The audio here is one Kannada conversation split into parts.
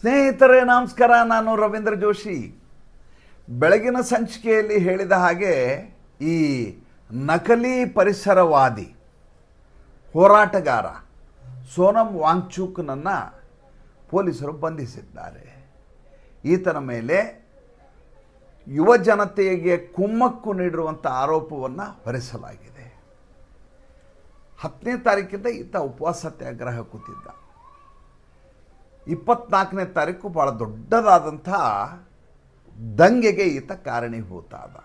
ಸ್ನೇಹಿತರೇ, ನಮಸ್ಕಾರ. ನಾನು ರವೀಂದ್ರ ಜೋಶಿ. ಬೆಳಗಿನ ಸಂಚಿಕೆಯಲ್ಲಿ ಹೇಳಿದ ಹಾಗೆ ಈ ನಕಲಿ ಪರಿಸರವಾದಿ, ಹೋರಾಟಗಾರ ಸೋನಂ ವಾಂಗ್ಚೂಕ್ನನ್ನು ಪೊಲೀಸರು ಬಂಧಿಸಿದ್ದಾರೆ. ಈತನ ಮೇಲೆ ಯುವ ಜನತೆಗೆ ಕುಮ್ಮಕ್ಕು ನೀಡಿರುವಂಥ ಆರೋಪವನ್ನು ಹೊರಿಸಲಾಗಿದೆ. ಹತ್ತನೇ ತಾರೀಕಿಂದ ಈತ ಉಪವಾಸ ಸತ್ಯಾಗ್ರಹ ಕೂತಿದ್ದ. ಇಪ್ಪತ್ನಾಲ್ಕನೇ ತಾರೀಕು ಭಾಳ ದೊಡ್ಡದಾದಂಥ ದಂಗೆಗೆ ಈತ ಕಾರಣೀಭೂತ ಆದ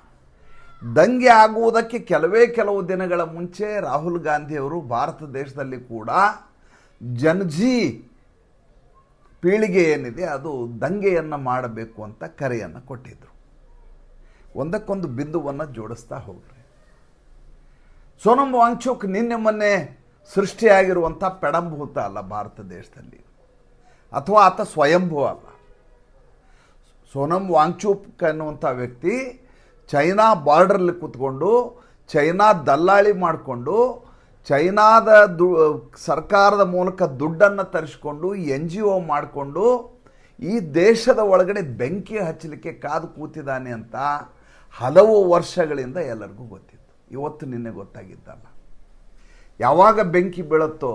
ದಂಗೆ ಆಗುವುದಕ್ಕೆ ಕೆಲವೇ ಕೆಲವು ದಿನಗಳ ಮುಂಚೆ ರಾಹುಲ್ ಗಾಂಧಿಯವರು ಭಾರತ ದೇಶದಲ್ಲಿ ಕೂಡ ಜನಜಿ ಪೀಳಿಗೆ ಏನಿದೆ ಅದು ದಂಗೆಯನ್ನು ಮಾಡಬೇಕು ಅಂತ ಕರೆಯನ್ನು ಕೊಟ್ಟಿದ್ದರು ಒಂದಕ್ಕೊಂದು ಬಿಂದುವನ್ನು ಜೋಡಿಸ್ತಾ ಹೋಗ್ರಿ. ಸೋನಂ ವಾಂಗ್ಚುಕ್ ನಿನ್ನೆ ಮೊನ್ನೆ ಸೃಷ್ಟಿಯಾಗಿರುವಂಥ ಪೆಡಂಭೂತ ಅಲ್ಲ ಭಾರತ ದೇಶದಲ್ಲಿ. ಅಥವಾ ಆತ ಸ್ವಯಂಭೂ ಅಲ್ಲ. ಸೋನಂ ವಾಂಗ್ಚೂಕ್ ಅನ್ನುವಂಥ ವ್ಯಕ್ತಿ ಚೈನಾ ಬಾರ್ಡ್ರಲ್ಲಿ ಕೂತ್ಕೊಂಡು ಚೈನಾ ದಲ್ಲಾಳಿ ಮಾಡಿಕೊಂಡು ಚೈನಾದ ದು, ಸರ್ಕಾರದ ಮೂಲಕ ದುಡ್ಡನ್ನು ತರಿಸ್ಕೊಂಡು ಎನ್ ಜಿ ಒ ಮಾಡಿಕೊಂಡು ಈ ದೇಶದ ಒಳಗಡೆ ಬೆಂಕಿ ಹಚ್ಚಲಿಕ್ಕೆ ಕಾದು ಕೂತಿದ್ದಾನೆ ಅಂತ ಹಲವು ವರ್ಷಗಳಿಂದ ಎಲ್ಲರಿಗೂ ಗೊತ್ತಿತ್ತು. ಇವತ್ತು ನಿನ್ನೆ ಗೊತ್ತಾಗಿದ್ದಲ್ಲ. ಯಾವಾಗ ಬೆಂಕಿ ಬೀಳುತ್ತೋ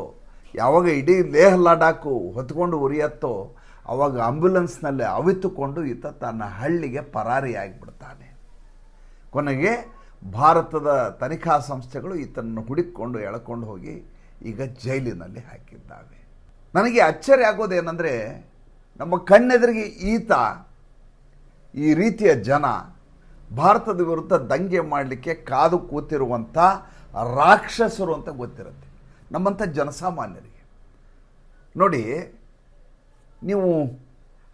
ಯಾವಾಗ ಇಡೀ ಲೇಹ್ ಲಡಾಖು ಹೊತ್ಕೊಂಡು ಉರಿಯತ್ತೋ, ಅವಾಗ ಆಂಬ್ಯುಲೆನ್ಸ್ನಲ್ಲಿ ಅವಿತುಕೊಂಡು ಈತ ತನ್ನ ಹಳ್ಳಿಗೆ ಪರಾರಿಯಾಗಿಬಿಡ್ತಾನೆ. ಕೊನೆಗೆ ಭಾರತದ ತನಿಖಾ ಸಂಸ್ಥೆಗಳು ಈತನನ್ನು ಹುಡುಕಿಕೊಂಡು ಎಳ್ಕೊಂಡು ಹೋಗಿ ಈಗ ಜೈಲಿನಲ್ಲಿ ಹಾಕಿದ್ದಾವೆ ನನಗೆ ಅಚ್ಚರಿ ಆಗೋದೇನೆಂದರೆ, ನಮ್ಮ ಕಣ್ಣೆದುರಿಗೆ ಈತ, ಈ ರೀತಿಯ ಜನ ಭಾರತದ ವಿರುದ್ಧ ದಂಗೆ ಮಾಡಲಿಕ್ಕೆ ಕಾದು ಕೂತಿರುವಂಥ ರಾಕ್ಷಸರು ಅಂತ ಗೊತ್ತಿರುತ್ತೆ. ನಮ್ಮಂಥ ಜನಸಾಮಾನ್ಯರಿಗೆ. ನೋಡಿ, ನೀವು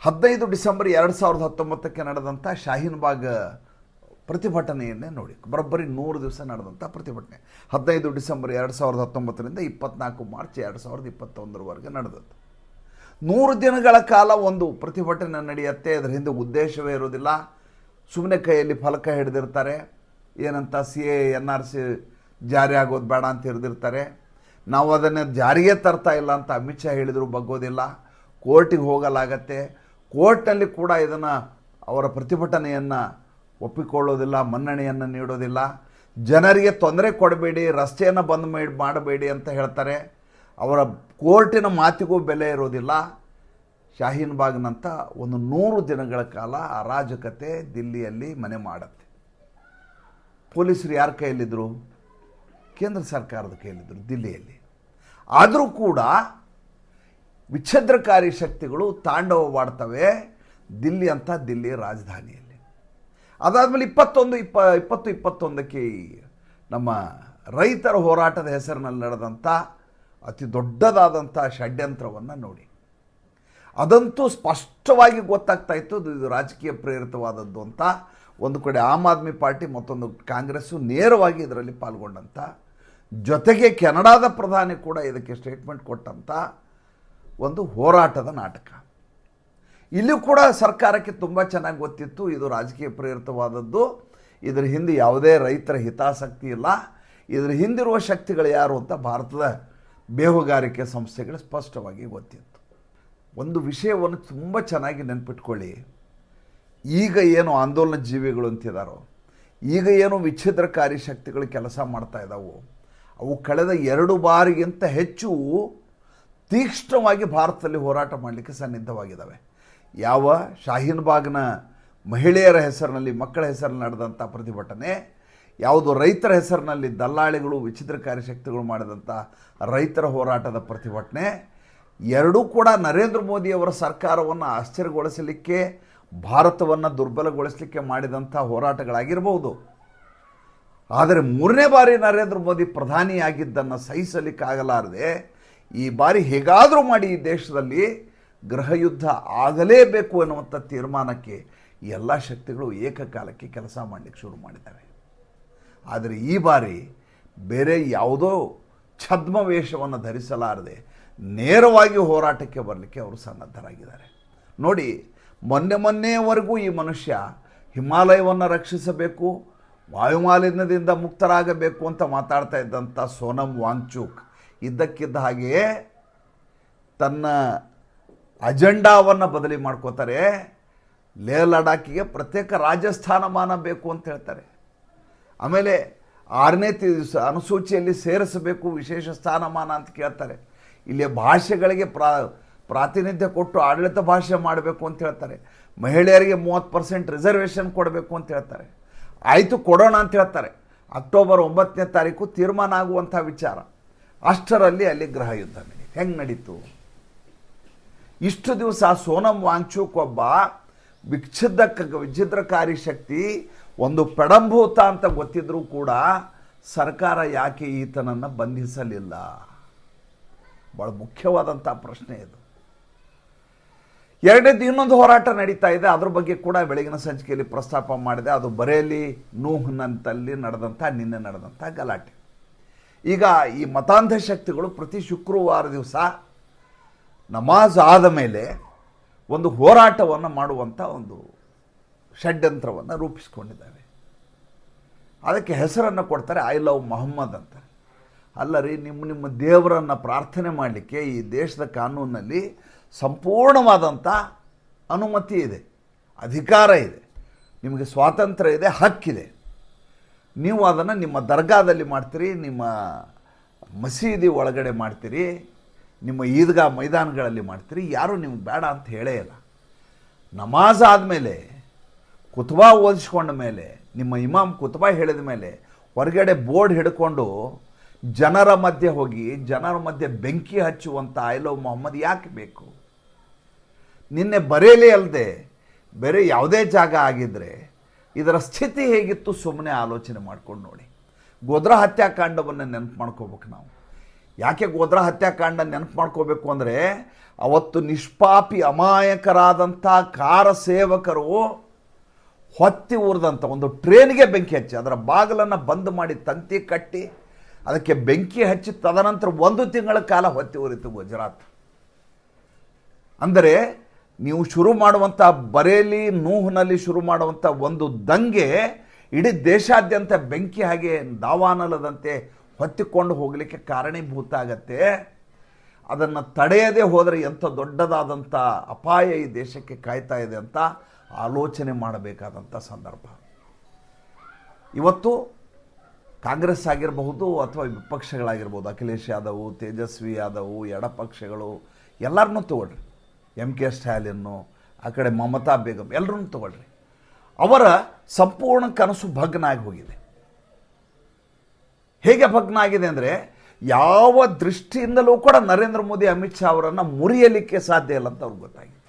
ಹದಿನೈದು ಡಿಸೆಂಬರ್ ಎರಡು ಸಾವಿರದ ಹತ್ತೊಂಬತ್ತಕ್ಕೆ ನಡೆದಂಥ ಶಾಹೀನ್ ಬಾಗ್ ಪ್ರತಿಭಟನೆಯನ್ನೇ ನೋಡಿ. ಬರೋಬ್ಬರಿ ನೂರು ದಿವಸ ನಡೆದಂಥ ಪ್ರತಿಭಟನೆ. ಹದಿನೈದು ಡಿಸೆಂಬರ್ ಎರಡು ಸಾವಿರದ ಹತ್ತೊಂಬತ್ತರಿಂದ ಇಪ್ಪತ್ನಾಲ್ಕು ಮಾರ್ಚ್ ಎರಡು ಸಾವಿರದ ಇಪ್ಪತ್ತೊಂದರವರೆಗೆ ನಡೆದದ್ದು. ನೂರು ದಿನಗಳ ಕಾಲ ಒಂದು ಪ್ರತಿಭಟನೆ ನಡೆಯುತ್ತೆ. ಅದರ ಹಿಂದೆ ಉದ್ದೇಶವೇ ಇರೋದಿಲ್ಲ ಸುಮ್ಮನೆ ಕೈಯಲ್ಲಿ ಫಲಕ ಹಿಡಿದಿರ್ತಾರೆ. ಏನಂತ C A N R C ಜಾರಿ ಆಗೋದು ಬೇಡ ಅಂತ ಹಿಡಿದಿರ್ತಾರೆ. ನಾವು ಅದನ್ನು ಜಾರಿಗೆ ತರ್ತಾ ಇಲ್ಲ ಅಂತ ಅಮಿತ್ ಶಾ ಹೇಳಿದರೂ ಬಗ್ಗೋದಿಲ್ಲ. ಕೋರ್ಟಿಗೆ ಹೋಗಲಾಗತ್ತೆ. ಕೋರ್ಟ್ನಲ್ಲಿ ಕೂಡ ಇದನ್ನು ಅವರ ಪ್ರತಿಭಟನೆಯನ್ನು ಒಪ್ಪಿಕೊಳ್ಳೋದಿಲ್ಲ, ಮನ್ನಣೆಯನ್ನು ನೀಡೋದಿಲ್ಲ. ಜನರಿಗೆ ತೊಂದರೆ ಕೊಡಬೇಡಿ, ರಸ್ತೆಯನ್ನು ಬಂದ್ ಮಾಡಿ ಮಾಡಬೇಡಿ ಅಂತ ಹೇಳ್ತಾರೆ. ಅವರ ಕೋರ್ಟಿನ ಮಾತಿಗೂ ಬೆಲೆ ಇರೋದಿಲ್ಲ. ಶಾಹೀನ್ ಬಾಗ್ನಂಥ ಒಂದು ನೂರು ದಿನಗಳ ಕಾಲ ಅರಾಜಕತೆ ದಿಲ್ಲಿಯಲ್ಲಿ ಮನೆ ಮಾಡುತ್ತೆ. ಪೊಲೀಸರು ಯಾರ ಕೈಯಲ್ಲಿದ್ದರು ಕೇಂದ್ರ ಸರ್ಕಾರದ ಕೇಳಿದರು ದಿಲ್ಲಿಯಲ್ಲಿ. ಆದರೂ ಕೂಡ ವಿಚ್ಛದ್ರಕಾರಿ ಶಕ್ತಿಗಳು ತಾಂಡವವಾಡ್ತವೆ ದಿಲ್ಲಿ ಅಂತ ದಿಲ್ಲಿ ರಾಜಧಾನಿಯಲ್ಲಿ. ಅದಾದಮೇಲೆ ಇಪ್ಪತ್ತೊಂದು, ಇಪ್ಪ, ಇಪ್ಪತ್ತು, ಇಪ್ಪತ್ತೊಂದಕ್ಕೆ ನಮ್ಮ ರೈತರ ಹೋರಾಟದ ಹೆಸರಿನಲ್ಲಿ ನಡೆದಂಥ ಅತಿ ದೊಡ್ಡದಾದಂಥ ಷಡ್ಯಂತ್ರವನ್ನು ನೋಡಿ. ಅದಂತೂ ಸ್ಪಷ್ಟವಾಗಿ ಗೊತ್ತಾಗ್ತಾ ಇತ್ತು, ಇದು ರಾಜಕೀಯ ಪ್ರೇರಿತವಾದದ್ದು ಅಂತ. ಒಂದು ಕಡೆ ಆಮ್ ಆದ್ಮಿ ಪಾರ್ಟಿ, ಮತ್ತೊಂದು ಕಾಂಗ್ರೆಸ್ಸು ನೇರವಾಗಿ ಇದರಲ್ಲಿ ಪಾಲ್ಗೊಂಡಂಥ ಜೊತೆಗೆ ಕೆನಡಾದ ಪ್ರಧಾನಿ ಕೂಡ ಇದಕ್ಕೆ ಸ್ಟೇಟ್ಮೆಂಟ್ ಕೊಟ್ಟಂಥ ಒಂದು ಹೋರಾಟದ ನಾಟಕ. ಇಲ್ಲೂ ಕೂಡ ಸರ್ಕಾರಕ್ಕೆ ತುಂಬ ಚೆನ್ನಾಗಿ ಗೊತ್ತಿತ್ತು, ಇದು ರಾಜಕೀಯ ಪ್ರೇರಿತವಾದದ್ದು. ಇದರ ಹಿಂದೆ ಯಾವುದೇ ರೈತರ ಹಿತಾಸಕ್ತಿ ಇಲ್ಲ. ಇದರ ಹಿಂದಿರುವ ಶಕ್ತಿಗಳು ಯಾರು ಅಂತ ಭಾರತದ ಬೇಹುಗಾರಿಕೆ ಸಂಸ್ಥೆಗಳು ಸ್ಪಷ್ಟವಾಗಿ ಗೊತ್ತಿತ್ತು. ಒಂದು ವಿಷಯವನ್ನು ತುಂಬ ಚೆನ್ನಾಗಿ ನೆನ್ಪಿಟ್ಕೊಳ್ಳಿ. ಈಗ ಏನು ಆಂದೋಲನ ಜೀವಿಗಳು ಅಂತಿದ್ದಾರೋ ಈಗ ಏನು ವಿಚ್ಛಿದ್ರಕಾರಿ ಶಕ್ತಿಗಳು ಕೆಲಸ ಮಾಡ್ತಾ ಇದ್ದಾವೋ ಅವು ಕಳೆದ ಎರಡು ಬಾರಿಗಿಂತ ಹೆಚ್ಚು ತೀಕ್ಷ್ಣವಾಗಿ ಭಾರತದಲ್ಲಿ ಹೋರಾಟ ಮಾಡಲಿಕ್ಕೆ ಸನ್ನಿದ್ಧವಾಗಿದ್ದಾವೆ. ಯಾವ ಶಾಹೀನ್ ಬಾಗ್ನ ಮಹಿಳೆಯರ ಹೆಸರಿನಲ್ಲಿ, ಮಕ್ಕಳ ಹೆಸರಿನಲ್ಲಿ ನಡೆದಂಥ ಪ್ರತಿಭಟನೆ, ಯಾವುದು ರೈತರ ಹೆಸರಿನಲ್ಲಿ ದಲ್ಲಾಳಿಗಳು ವಿಚಿತ್ರಕಾರಿ ಶಕ್ತಿಗಳು ಮಾಡಿದಂಥ ರೈತರ ಹೋರಾಟದ ಪ್ರತಿಭಟನೆ, ಎರಡೂ ಕೂಡ ನರೇಂದ್ರ ಮೋದಿಯವರ ಸರ್ಕಾರವನ್ನು ಆಶ್ಚರ್ಯಗೊಳಿಸಲಿಕ್ಕೆ, ಭಾರತವನ್ನು ದುರ್ಬಲಗೊಳಿಸಲಿಕ್ಕೆ ಮಾಡಿದಂಥ ಹೋರಾಟಗಳಾಗಿರ್ಬೋದು. ಆದರೆ ಮೂರನೇ ಬಾರಿ ನರೇಂದ್ರ ಮೋದಿ ಪ್ರಧಾನಿಯಾಗಿದ್ದನ್ನು ಸಹಿಸಲಿಕ್ಕಾಗಲಾರದೆ ಈ ಬಾರಿ ಹೇಗಾದರೂ ಮಾಡಿ ಈ ದೇಶದಲ್ಲಿ ಗೃಹಯುದ್ಧ ಆಗಲೇಬೇಕು ಎನ್ನುವಂಥ ತೀರ್ಮಾನಕ್ಕೆ ಎಲ್ಲ ಶಕ್ತಿಗಳು ಏಕಕಾಲಕ್ಕೆ ಕೆಲಸ ಮಾಡಲಿಕ್ಕೆ ಶುರು ಮಾಡಿದ್ದಾವೆ. ಆದರೆ ಈ ಬಾರಿ ಬೇರೆ ಯಾವುದೋ ಛದ್ಮವೇಷವನ್ನು ಧರಿಸಲಾರದೆ ನೇರವಾಗಿ ಹೋರಾಟಕ್ಕೆ ಬರಲಿಕ್ಕೆ ಅವರು ಸನ್ನದ್ಧರಾಗಿದ್ದಾರೆ. ನೋಡಿ, ಮೊನ್ನೆ ಮೊನ್ನೆಯವರೆಗೂ ಈ ಮನುಷ್ಯ ಹಿಮಾಲಯವನ್ನು ರಕ್ಷಿಸಬೇಕು ವಾಯುಮಾಲಿನ್ಯದಿಂದ ಮುಕ್ತರಾಗಬೇಕು ಅಂತ ಮಾತಾಡ್ತಾ ಇದ್ದಂಥ ಸೋನಂ ವಾಂಗ್ಚೂಕ್ ಇದ್ದಕ್ಕಿದ್ದ ಹಾಗೆಯೇ ತನ್ನ ಅಜೆಂಡಾವನ್ನು ಬದಲಿ ಮಾಡ್ಕೋತಾರೆ. ಲೇ ಲಡಾಖಿಗೆ ಪ್ರತ್ಯೇಕ ರಾಜಸ್ಥಾನಮಾನ ಬೇಕು ಅಂತ ಹೇಳ್ತಾರೆ. ಆಮೇಲೆ ಆರನೇ ದಿವಸ ಅನುಸೂಚಿಯಲ್ಲಿ ಸೇರಿಸಬೇಕು ವಿಶೇಷ ಸ್ಥಾನಮಾನ ಅಂತ ಕೇಳ್ತಾರೆ. ಇಲ್ಲಿ ಭಾಷೆಗಳಿಗೆ ಪ್ರಾ, ಪ್ರಾತಿನಿಧ್ಯ ಕೊಟ್ಟು ಆಡಳಿತ ಭಾಷೆ ಮಾಡಬೇಕು ಅಂತ ಹೇಳ್ತಾರೆ. ಮಹಿಳೆಯರಿಗೆ ಮೂವತ್ತು ಪರ್ಸೆಂಟ್ ರಿಸರ್ವೇಷನ್ ಕೊಡಬೇಕು ಅಂತ ಹೇಳ್ತಾರೆ. ಆಯಿತು ಕೊಡೋಣ ಅಂತ ಹೇಳ್ತಾರೆ. ಅಕ್ಟೋಬರ್ ಒಂಬತ್ತನೇ ತಾರೀಕು ತೀರ್ಮಾನ ಆಗುವಂಥ ವಿಚಾರ. ಅಷ್ಟರಲ್ಲಿ ಅಲ್ಲಿ ಗೃಹ ಯುದ್ಧ ನಡೀತು. ಹೆಂಗೆ ನಡೀತು? ಇಷ್ಟು ದಿವಸ ಸೋನಂ ವಾಂಗ್ಚೂಕ್ ಒಬ್ಬ ವಿಚ್ಛಿದಕ ವಿಚ್ಛಿದ್ರಕಾರಿ ಶಕ್ತಿ, ಒಂದು ಪೆಡಂಭೂತ ಅಂತ ಗೊತ್ತಿದ್ರೂ ಕೂಡ ಸರ್ಕಾರ ಯಾಕೆ ಈತನನ್ನು ಬಂಧಿಸಲಿಲ್ಲ? ಭಾಳ ಮುಖ್ಯವಾದಂಥ ಪ್ರಶ್ನೆ ಇದು. ಎರಡನೇದು ಇನ್ನೊಂದು ಹೋರಾಟ ನಡೀತಾ ಇದೆ. ಅದ್ರ ಬಗ್ಗೆ ಕೂಡ ಬೆಳಗಿನ ಸಂಚಿಕೆಯಲ್ಲಿ ಪ್ರಸ್ತಾಪ ಮಾಡಿದೆ. ಅದು ಬರೇಲಿ ನೂಹ್ನಂತಲ್ಲಿ ನಡೆದಂಥ, ನಿನ್ನೆ ನಡೆದಂಥ ಗಲಾಟೆ. ಈಗ ಈ ಮತಾಂಧ ಶಕ್ತಿಗಳು ಪ್ರತಿ ಶುಕ್ರವಾರ ದಿವಸ ನಮಾಜ್ ಆದ ಮೇಲೆ ಒಂದು ಹೋರಾಟವನ್ನು ಮಾಡುವಂಥ ಒಂದು ಷಡ್ಯಂತ್ರವನ್ನು ರೂಪಿಸ್ಕೊಂಡಿದ್ದಾವೆ. ಅದಕ್ಕೆ ಹೆಸರನ್ನು ಕೊಡ್ತಾರೆ ಐ ಲವ್ ಮೊಹಮ್ಮದ್ ಅಂತ. ಅಲ್ಲ ರೀ ನಿಮ್ಮ ನಿಮ್ಮ ದೇವರನ್ನು ಪ್ರಾರ್ಥನೆ ಮಾಡಲಿಕ್ಕೆ ಈ ದೇಶದ ಕಾನೂನಲ್ಲಿ ಸಂಪೂರ್ಣವಾದಂಥ ಅನುಮತಿ ಇದೆ, ಅಧಿಕಾರ ಇದೆ, ನಿಮಗೆ ಸ್ವಾತಂತ್ರ್ಯ ಇದೆ, ಹಕ್ಕಿದೆ. ನೀವು ಅದನ್ನು ನಿಮ್ಮ ದರ್ಗಾದಲ್ಲಿ ಮಾಡ್ತೀರಿ, ನಿಮ್ಮ ಮಸೀದಿ ಒಳಗಡೆ ಮಾಡ್ತೀರಿ, ನಿಮ್ಮ ಈದ್ಗಾ ಮೈದಾನಗಳಲ್ಲಿ ಮಾಡ್ತೀರಿ, ಯಾರೂ ನಿಮ್ಗೆ ಬೇಡ ಅಂತ ಹೇಳೇ ಇಲ್ಲ. ನಮಾಜ್ ಆದಮೇಲೆ ಕುತುಬಾ ಓದಿಸ್ಕೊಂಡ ಮೇಲೆ, ನಿಮ್ಮ ಇಮಾಮ್ ಕುತುಬಾ ಹೇಳಿದ ಮೇಲೆ, ಹೊರಗಡೆ ಬೋರ್ಡ್ ಹಿಡ್ಕೊಂಡು ಜನರ ಮಧ್ಯೆ ಹೋಗಿ, ಜನರ ಮಧ್ಯೆ ಬೆಂಕಿ ಹಚ್ಚುವಂಥ ಐ ಲವ್ ಮೊಹಮ್ಮದ್ ಯಾಕೆ ಬೇಕು? ನಿನ್ನೆ ಬರೆಯಲೇ ಅಲ್ಲದೆ ಬೇರೆ ಯಾವುದೇ ಜಾಗ ಆಗಿದ್ದರೆ ಇದರ ಸ್ಥಿತಿ ಹೇಗಿತ್ತು ಸುಮ್ಮನೆ ಆಲೋಚನೆ ಮಾಡ್ಕೊಂಡು ನೋಡಿ. ಗೋದ್ರಾ ಹತ್ಯಾಕಾಂಡವನ್ನು ನೆನಪು ಮಾಡ್ಕೋಬೇಕು ನಾವು. ಯಾಕೆ ಗೋದ್ರಾ ಹತ್ಯಾಕಾಂಡ ನೆನಪು ಮಾಡ್ಕೋಬೇಕು ಅಂದರೆ ಅವತ್ತು ನಿಷ್ಪಾಪಿ ಅಮಾಯಕರಾದಂಥ ಕಾರ ಸೇವಕರು ಹೊತ್ತಿ ಉರಿದಂಥ ಒಂದು ಟ್ರೇನ್ಗೆ ಬೆಂಕಿ ಹಚ್ಚಿ ಅದರ ಬಾಗಿಲನ್ನು ಬಂದ್ ಮಾಡಿ ತಂತಿ ಕಟ್ಟಿ ಅದಕ್ಕೆ ಬೆಂಕಿ ಹಚ್ಚಿ ತದನಂತರ ಒಂದು ತಿಂಗಳ ಕಾಲ ಹೊತ್ತಿ ಉರಿತು ಗುಜರಾತ್. ಅಂದರೆ ನೀವು ಶುರು ಮಾಡುವಂಥ ಬರೇಲಿ ನೂಹ್ನಲ್ಲಿ ಶುರು ಮಾಡುವಂಥ ಒಂದು ದಂಗೆ ಇಡೀ ದೇಶಾದ್ಯಂತ ಬೆಂಕಿ ಹಾಗೆ ದಾವಾನಲದಂತೆ ಹೊತ್ತಿಕೊಂಡು ಹೋಗಲಿಕ್ಕೆ ಕಾರಣೀಭೂತ ಆಗತ್ತೆ. ಅದನ್ನು ತಡೆಯದೇ ಹೋದರೆ ಎಂಥ ದೊಡ್ಡದಾದಂಥ ಅಪಾಯ ಈ ದೇಶಕ್ಕೆ ಕಾಯ್ತಾ ಇದೆ ಅಂತ ಆಲೋಚನೆ ಮಾಡಬೇಕಾದಂಥ ಸಂದರ್ಭ. ಇವತ್ತು ಕಾಂಗ್ರೆಸ್ ಆಗಿರಬಹುದು ಅಥವಾ ವಿಪಕ್ಷಗಳಾಗಿರ್ಬೋದು ಅಖಿಲೇಶ್ ಯಾದವ್, ತೇಜಸ್ವಿ ಯಾದವ್, ಎಡಪಕ್ಷಗಳು ಎಲ್ಲರನ್ನೂ ತಗೊಳ್ರಿ. ಎಂ ಕೆ ಸ್ಟಾಲಿನ್ನು ಆ ಕಡೆ ಮಮತಾ ಬೇಗಂ ಎಲ್ಲರೂ ತಗೊಳ್ರಿ. ಅವರ ಸಂಪೂರ್ಣ ಕನಸು ಭಗ್ನ ಆಗಿ ಹೋಗಿದೆ. ಹೇಗೆ ಭಗ್ನ ಆಗಿದೆ ಅಂದರೆ, ಯಾವ ದೃಷ್ಟಿಯಿಂದಲೂ ಕೂಡ ನರೇಂದ್ರ ಮೋದಿ, ಅಮಿತ್ ಶಾ ಅವರನ್ನು ಮುರಿಯಲಿಕ್ಕೆ ಸಾಧ್ಯ ಇಲ್ಲ ಅಂತ ಅವ್ರಿಗೆ ಗೊತ್ತಾಗಿದೆ.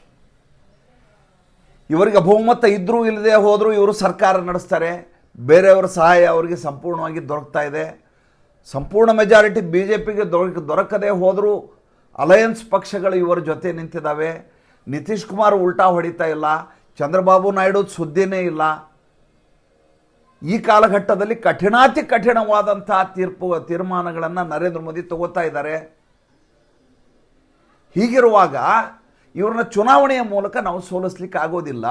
ಇವರಿಗೆ ಬಹುಮತ ಇದ್ರೂ ಇಲ್ಲದೆ ಹೋದರೂ ಇವರು ಸರ್ಕಾರ ನಡೆಸ್ತಾರೆ. ಬೇರೆಯವರ ಸಹಾಯ ಅವರಿಗೆ ಸಂಪೂರ್ಣವಾಗಿ ದೊರಕ್ತಾ ಇದೆ. ಸಂಪೂರ್ಣ ಮೆಜಾರಿಟಿ ಬಿ ಜೆ ಪಿಗೆ ದೊರಕ ದೊರಕದೇ ಹೋದರೂ ಅಲಯನ್ಸ್ ಪಕ್ಷಗಳು ಇವರ ಜೊತೆ ನಿಂತಿದ್ದಾವೆ. ನಿತೀಶ್ ಕುಮಾರ್ ಉಲ್ಟಾ ಹೊಡಿತಾ ಇಲ್ಲ. ಚಂದ್ರಬಾಬು ನಾಯ್ಡು ಸುದ್ದಿನೇ ಇಲ್ಲ. ಈ ಕಾಲಘಟ್ಟದಲ್ಲಿ ಕಠಿಣಾತಿ ಕಠಿಣವಾದಂತಹ ತೀರ್ಪು, ತೀರ್ಮಾನಗಳನ್ನು ನರೇಂದ್ರ ಮೋದಿ ತಗೋತಾ ಇದ್ದಾರೆ. ಹೀಗಿರುವಾಗ ಇವ್ರನ್ನ ಚುನಾವಣೆಯ ಮೂಲಕ ನಾವು ಸೋಲಿಸ್ಲಿಕ್ಕೆ ಆಗೋದಿಲ್ಲ.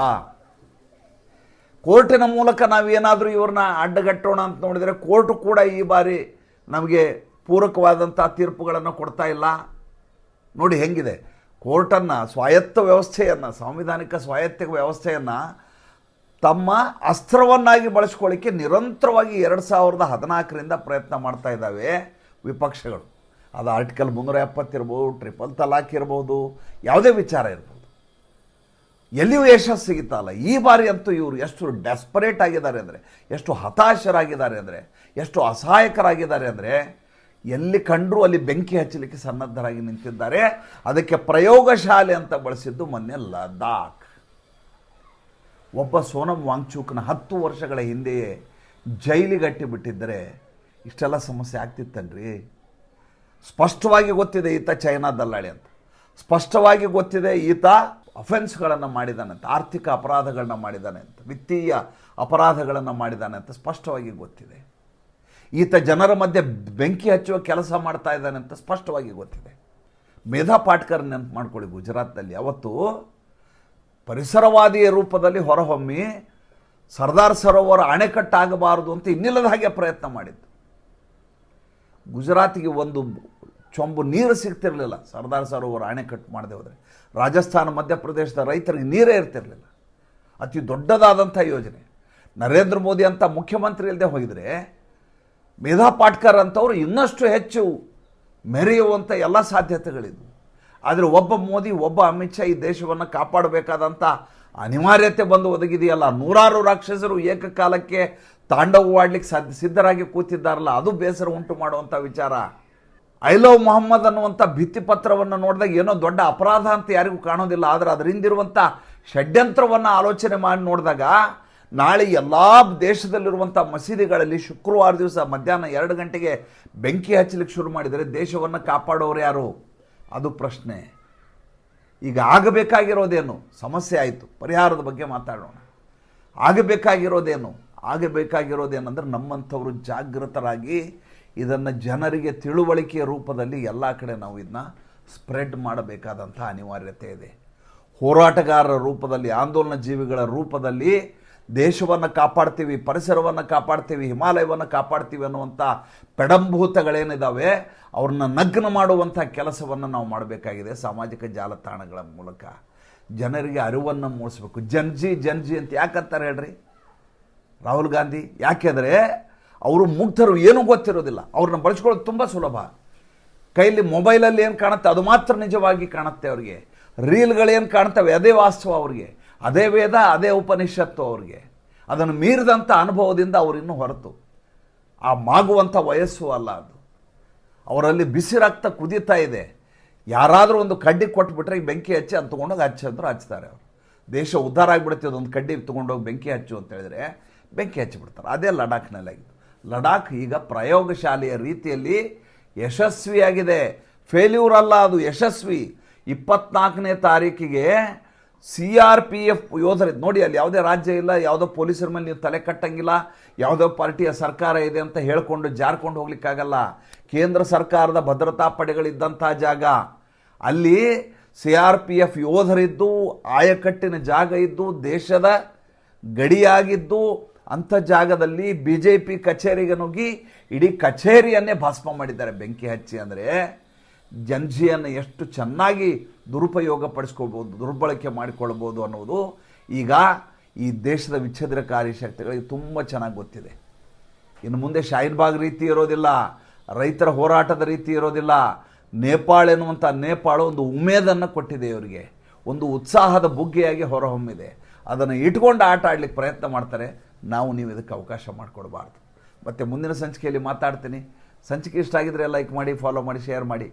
ಕೋರ್ಟಿನ ಮೂಲಕ ನಾವೇನಾದರೂ ಇವ್ರನ್ನ ಅಡ್ಡಗಟ್ಟೋಣ ಅಂತ ನೋಡಿದರೆ ಕೋರ್ಟು ಕೂಡ ಈ ಬಾರಿ ನಮಗೆ ಪೂರಕವಾದಂಥ ತೀರ್ಪುಗಳನ್ನು ಕೊಡ್ತಾ ಇಲ್ಲ. ನೋಡಿ ಹೆಂಗಿದೆ. ಕೋರ್ಟನ್ನು ಸ್ವಾಯತ್ತ ವ್ಯವಸ್ಥೆಯನ್ನು, ಸಾಂವಿಧಾನಿಕ ಸ್ವಾಯತ್ತ ವ್ಯವಸ್ಥೆಯನ್ನು ತಮ್ಮ ಅಸ್ತ್ರವನ್ನಾಗಿ ಬಳಸ್ಕೊಳ್ಳಿಕ್ಕೆ ನಿರಂತರವಾಗಿ ಎರಡು ಸಾವಿರದ ಹದಿನಾಲ್ಕರಿಂದ ಪ್ರಯತ್ನ ಮಾಡ್ತಾ ಇದ್ದಾವೆ ವಿಪಕ್ಷಗಳು. ಅದು ಆರ್ಟಿಕಲ್ ಮುನ್ನೂರ ಎಪ್ಪತ್ತಿರ್ಬೋದು, ಟ್ರಿಪಲ್ ತಲಾಕ್ ಇರ್ಬೋದು, ಯಾವುದೇ ವಿಚಾರ ಇರ್ಬೋದು. ಎಲ್ಲಿಯೂ ಯಶಸ್ಸು ಸಿಗುತ್ತಲ್ಲ ಈ ಬಾರಿ ಅಂತೂ ಇವರು ಎಷ್ಟು ಡೆಸ್ಪರೇಟ್ ಆಗಿದ್ದಾರೆ ಅಂದರೆ, ಎಷ್ಟು ಹತಾಶರಾಗಿದ್ದಾರೆ ಅಂದರೆ, ಎಷ್ಟು ಅಸಹಾಯಕರಾಗಿದ್ದಾರೆ ಅಂದರೆ ಎಲ್ಲಿ ಕಂಡರೂ ಅಲ್ಲಿ ಬೆಂಕಿ ಹಚ್ಚಲಿಕ್ಕೆ ಸನ್ನದ್ಧರಾಗಿ ನಿಂತಿದ್ದಾರೆ. ಅದಕ್ಕೆ ಪ್ರಯೋಗಶಾಲೆ ಅಂತ ಬಳಸಿದ್ದು ಮೊನ್ನೆ ಲದಾಖ್ ಒಬ್ಬ ಸೋನಂ ವಾಂಗ್ಚೂಕ್ನ ಹತ್ತು ವರ್ಷಗಳ ಹಿಂದೆಯೇ ಜೈಲಿಗಟ್ಟಿ ಬಿಟ್ಟಿದ್ದರೆ ಇಷ್ಟೆಲ್ಲ ಸಮಸ್ಯೆ ಆಗ್ತಿತ್ತನ್ರಿ? ಸ್ಪಷ್ಟವಾಗಿ ಗೊತ್ತಿದೆ ಈತ ಚೈನಾ ದಲ್ಲಾಳಿ ಅಂತ. ಸ್ಪಷ್ಟವಾಗಿ ಗೊತ್ತಿದೆ ಈತ ಅಫೆನ್ಸ್ಗಳನ್ನು ಮಾಡಿದ್ದಾನೆ ಅಂತ, ಆರ್ಥಿಕ ಅಪರಾಧಗಳನ್ನ ಮಾಡಿದ್ದಾನೆ ಅಂತ, ವಿತ್ತೀಯ ಅಪರಾಧಗಳನ್ನು ಮಾಡಿದ್ದಾನೆ ಅಂತ ಸ್ಪಷ್ಟವಾಗಿ ಗೊತ್ತಿದೆ. ಈತ ಜನರ ಮಧ್ಯೆ ಬೆಂಕಿ ಹಚ್ಚುವ ಕೆಲಸ ಮಾಡ್ತಾ ಇದ್ದಾನೆ ಅಂತ ಸ್ಪಷ್ಟವಾಗಿ ಗೊತ್ತಿದೆ. ಮೇಧಾ ಪಾಟ್ಕರ್ ನೆನಪು ಮಾಡ್ಕೊಳ್ಳಿ ಗುಜರಾತ್ನಲ್ಲಿ. ಅವತ್ತು ಪರಿಸರವಾದಿಯ ರೂಪದಲ್ಲಿ ಹೊರಹೊಮ್ಮಿ ಸರ್ದಾರ್ ಸರೋವರ ಅಣೆಕಟ್ಟಾಗಬಾರದು ಅಂತ ಇನ್ನಿಲ್ಲದ ಹಾಗೆ ಪ್ರಯತ್ನ ಮಾಡಿದ್ದು. ಗುಜರಾತಿಗೆ ಒಂದು ಚೊಂಬು ನೀರು ಸಿಗ್ತಿರಲಿಲ್ಲ. ಸರ್ದಾರ್ ಸರೋವರ ಅಣೆಕಟ್ಟು ಮಾಡದೆ ಹೋದರೆ. ರಾಜಸ್ಥಾನ, ಮಧ್ಯಪ್ರದೇಶದ ರೈತರಿಗೆ ನೀರೇ ಇರ್ತಿರಲಿಲ್ಲ. ಅತಿ ದೊಡ್ಡದಾದಂಥ ಯೋಜನೆ. ನರೇಂದ್ರ ಮೋದಿ ಅಂತ ಮುಖ್ಯಮಂತ್ರಿ ಇಲ್ಲದೆ ಹೋಗಿದ್ರೆ ಮೇಧಾ ಪಾಟ್ಕರ್ ಅಂತವರು ಇನ್ನಷ್ಟು ಹೆಚ್ಚು ಮೆರೆಯುವಂಥ ಎಲ್ಲ ಸಾಧ್ಯತೆಗಳಿದ್ವು. ಆದರೆ ಒಬ್ಬ ಮೋದಿ, ಒಬ್ಬ ಅಮಿತ್ ಶಾ ಈ ದೇಶವನ್ನು ಕಾಪಾಡಬೇಕಾದಂಥ ಅನಿವಾರ್ಯತೆ ಬಂದು ಒದಗಿದೆಯಲ್ಲ. ನೂರಾರು ರಾಕ್ಷಸರು ಏಕಕಾಲಕ್ಕೆ ತಾಂಡವವಾಡ್ಲಿಕ್ಕೆ ಸಾಧ್ಯ, ಸಿದ್ಧರಾಗಿ ಕೂತಿದ್ದಾರಲ್ಲ, ಅದು ಬೇಸರ ಉಂಟು ಮಾಡುವಂಥ ವಿಚಾರ. ಐ ಲವ್ ಮೊಹಮ್ಮದ್ ಅನ್ನುವಂಥ ಭಿತ್ತಿಪತ್ರವನ್ನು ನೋಡಿದಾಗ ಏನೋ ದೊಡ್ಡ ಅಪರಾಧ ಅಂತ ಯಾರಿಗೂ ಕಾಣೋದಿಲ್ಲ. ಆದರೆ ಅದರಿಂದಿರುವಂಥ ಷಡ್ಯಂತ್ರವನ್ನು ಆಲೋಚನೆ ಮಾಡಿ ನೋಡಿದಾಗ ನಾಳೆ ಎಲ್ಲ ದೇಶದಲ್ಲಿರುವಂಥ ಮಸೀದಿಗಳಲ್ಲಿ ಶುಕ್ರವಾರ ದಿವಸ ಮಧ್ಯಾಹ್ನ ಎರಡು ಗಂಟೆಗೆ ಬೆಂಕಿ ಹಚ್ಚಲಿಕ್ಕೆ ಶುರು ಮಾಡಿದರೆ ದೇಶವನ್ನು ಕಾಪಾಡೋರು ಯಾರು? ಅದು ಪ್ರಶ್ನೆ. ಈಗ ಆಗಬೇಕಾಗಿರೋದೇನು? ಸಮಸ್ಯೆ ಆಯಿತು. ಪರಿಹಾರದ ಬಗ್ಗೆ ಮಾತಾಡೋಣ. ಆಗಬೇಕಾಗಿರೋದೇನು? ಆಗಬೇಕಾಗಿರೋದೇನಂದ್ರೆ ನಮ್ಮಂಥವರು ಜಾಗೃತರಾಗಿ ಇದನ್ನು ಜನರಿಗೆ ತಿಳುವಳಿಕೆಯ ರೂಪದಲ್ಲಿ ಎಲ್ಲ ಕಡೆ ನಾವು ಇದನ್ನ ಸ್ಪ್ರೆಡ್ ಮಾಡಬೇಕಾದಂಥ ಅನಿವಾರ್ಯತೆ ಇದೆ. ಹೋರಾಟಗಾರರ ರೂಪದಲ್ಲಿ ಆಂದೋಲನ ಜೀವಿಗಳ ರೂಪದಲ್ಲಿ ದೇಶವನ್ನು ಕಾಪಾಡ್ತೀವಿ, ಪರಿಸರವನ್ನು ಕಾಪಾಡ್ತೀವಿ, ಹಿಮಾಲಯವನ್ನು ಕಾಪಾಡ್ತೀವಿ ಅನ್ನುವಂಥ ಪೆಡಂಭೂತಗಳೇನಿದ್ದಾವೆ ಅವ್ರನ್ನ ನಗ್ನ ಮಾಡುವಂಥ ಕೆಲಸವನ್ನು ನಾವು ಮಾಡಬೇಕಾಗಿದೆ ಸಾಮಾಜಿಕ ಜಾಲತಾಣಗಳ ಮೂಲಕ. ಜನರಿಗೆ ಅರಿವನ್ನು ಮೂಡಿಸ್ಬೇಕು. ಜನ್ಜಿ ಜನ್ಜಿ ಅಂತ ಯಾಕಂತಾರೆ ಹೇಳ್ರಿ? ರಾಹುಲ್ ಗಾಂಧಿ? ಯಾಕೆಂದರೆ ಅವರು ಮುಗ್ಧರು ಏನೂ ಗೊತ್ತಿರೋದಿಲ್ಲ. ಅವ್ರನ್ನ ಬಳಸ್ಕೊಳ್ಳೋದು ತುಂಬ ಸುಲಭ. ಕೈಯಲ್ಲಿ ಮೊಬೈಲಲ್ಲಿ ಏನು ಕಾಣುತ್ತೆ, ಅದು ಮಾತ್ರ ನಿಜವಾಗಿ ಕಾಣುತ್ತೆ ಅವ್ರಿಗೆ. ರೀಲ್ಗಳೇನು ಕಾಣ್ತವೆ ಅದೇ ವಾಸ್ತವ ಅವ್ರಿಗೆ. ಅದೇ ವೇದ, ಅದೇ ಉಪನಿಷತ್ತು ಅವ್ರಿಗೆ. ಅದನ್ನು ಮೀರಿದಂಥ ಅನುಭವದಿಂದ ಅವರಿನ್ನೂ ಹೊರತು. ಆ ಮಾಗುವಂಥ ವಯಸ್ಸು ಅಲ್ಲ ಅದು. ಅವರಲ್ಲಿ ಬಿಸಿ ರಕ್ತ ಕುದೀತಾ ಇದೆ. ಯಾರಾದರೂ ಒಂದು ಕಡ್ಡಿ ಕೊಟ್ಬಿಟ್ರೆ ಬೆಂಕಿ ಹಚ್ಚಿ ಅದು ತೊಗೊಂಡೋಗಿ ಹಚ್ಚಿ ಅಂದ್ರೆ ಹಚ್ತಾರೆ ಅವರು. ದೇಶ ಉದ್ಧಾರ ಆಗಿಬಿಡುತ್ತೆ, ಅದೊಂದು ಕಡ್ಡಿ ತೊಗೊಂಡೋಗಿ ಬೆಂಕಿ ಹಚ್ಚು ಅಂತ ಹೇಳಿದ್ರೆ ಬೆಂಕಿ ಹಚ್ಚಿಬಿಡ್ತಾರೆ. ಅದೇ ಲಡಾಖ್ನಲ್ಲಿ ಆಗಿತ್ತು ಲಡಾಖ್ ಈಗ ಪ್ರಯೋಗಶಾಲೆಯ ರೀತಿಯಲ್ಲಿ ಯಶಸ್ವಿಯಾಗಿದೆ. ಫೇಲ್ಯೂರ್ ಅಲ್ಲ ಅದು, ಯಶಸ್ವಿ. ಇಪ್ಪತ್ನಾಲ್ಕನೇ ತಾರೀಕಿಗೆ ಸಿ ಆರ್ ಪಿ ಎಫ್ ಯೋಧರಿದ್ದು ನೋಡಿ ಅಲ್ಲಿ ಯಾವುದೇ ರಾಜ್ಯ ಇಲ್ಲ, ಯಾವುದೋ ಪೊಲೀಸರ ಮೇಲೆ ನೀವು ತಲೆ ಕಟ್ಟಂಗಿಲ್ಲ, ಯಾವುದೋ ಪಾರ್ಟಿಯ ಸರ್ಕಾರ ಇದೆ ಅಂತ ಹೇಳ್ಕೊಂಡು ಜಾರ್ಕೊಂಡು ಹೋಗ್ಲಿಕ್ಕಾಗಲ್ಲ. ಕೇಂದ್ರ ಸರ್ಕಾರದ ಭದ್ರತಾ ಪಡೆಗಳಿದ್ದಂಥ ಜಾಗ. ಅಲ್ಲಿ ಸಿ ಆರ್ ಪಿ ಎಫ್ ಯೋಧರಿದ್ದು, ಆಯಕಟ್ಟಿನ ಜಾಗ ಇದ್ದು, ದೇಶದ ಗಡಿಯಾಗಿದ್ದು, ಅಂಥ ಜಾಗದಲ್ಲಿ ಬಿ ಜೆ ಪಿ ಕಚೇರಿಗೆ ನುಗ್ಗಿ, ಇಡೀ ಕಚೇರಿಯನ್ನೇ ಭಸ್ಮ ಮಾಡಿದ್ದಾರೆ ಬೆಂಕಿ ಹಚ್ಚಿ ಅಂದರೆ. ಜನ್ಜಿಯನ್ನು ಎಷ್ಟು ಚೆನ್ನಾಗಿ ದುರುಪಯೋಗ ಪಡಿಸ್ಕೊಳ್ಬೋದು ದುರ್ಬಳಕೆ ಮಾಡಿಕೊಳ್ಬೋದು ಅನ್ನೋದು ಈಗ ಈ ದೇಶದ ವಿಚ್ಛೇದನಕಾರಿ ಶಕ್ತಿಗಳಿಗೆ ತುಂಬ ಚೆನ್ನಾಗಿ ಗೊತ್ತಿದೆ. ಇನ್ನು ಮುಂದೆ ಶಾಹೀನ್ಬಾಗ್ ರೀತಿ ಇರೋದಿಲ್ಲ, ರೈತರ ಹೋರಾಟದ ರೀತಿ ಇರೋದಿಲ್ಲ, ನೇಪಾಳ ಎನ್ನುವಂಥ ನೇಪಾಳ ಒಂದು ಉಮೇದನ್ನು ಕೊಟ್ಟಿದೆ ಇವರಿಗೆ. ಒಂದು ಉತ್ಸಾಹದ ಬುಗ್ಗೆಯಾಗಿ ಹೊರಹೊಮ್ಮಿದೆ. ಅದನ್ನು ಇಟ್ಕೊಂಡು ಆಟ ಆಡ್ಲಿಕ್ಕೆ ಪ್ರಯತ್ನ ಮಾಡ್ತಾರೆ. ನಾವು ನೀವು ಇದಕ್ಕೆ ಅವಕಾಶ ಮಾಡಿಕೊಡ್ಬಾರ್ದು. ಮತ್ತು ಮುಂದಿನ ಸಂಚಿಕೆಯಲ್ಲಿ ಮಾತಾಡ್ತೀನಿ. ಸಂಚಿಕೆ ಇಷ್ಟ ಆಗಿದ್ರೆ ಲೈಕ್ ಮಾಡಿ ಫಾಲೋ ಮಾಡಿ ಶೇರ್ ಮಾಡಿ.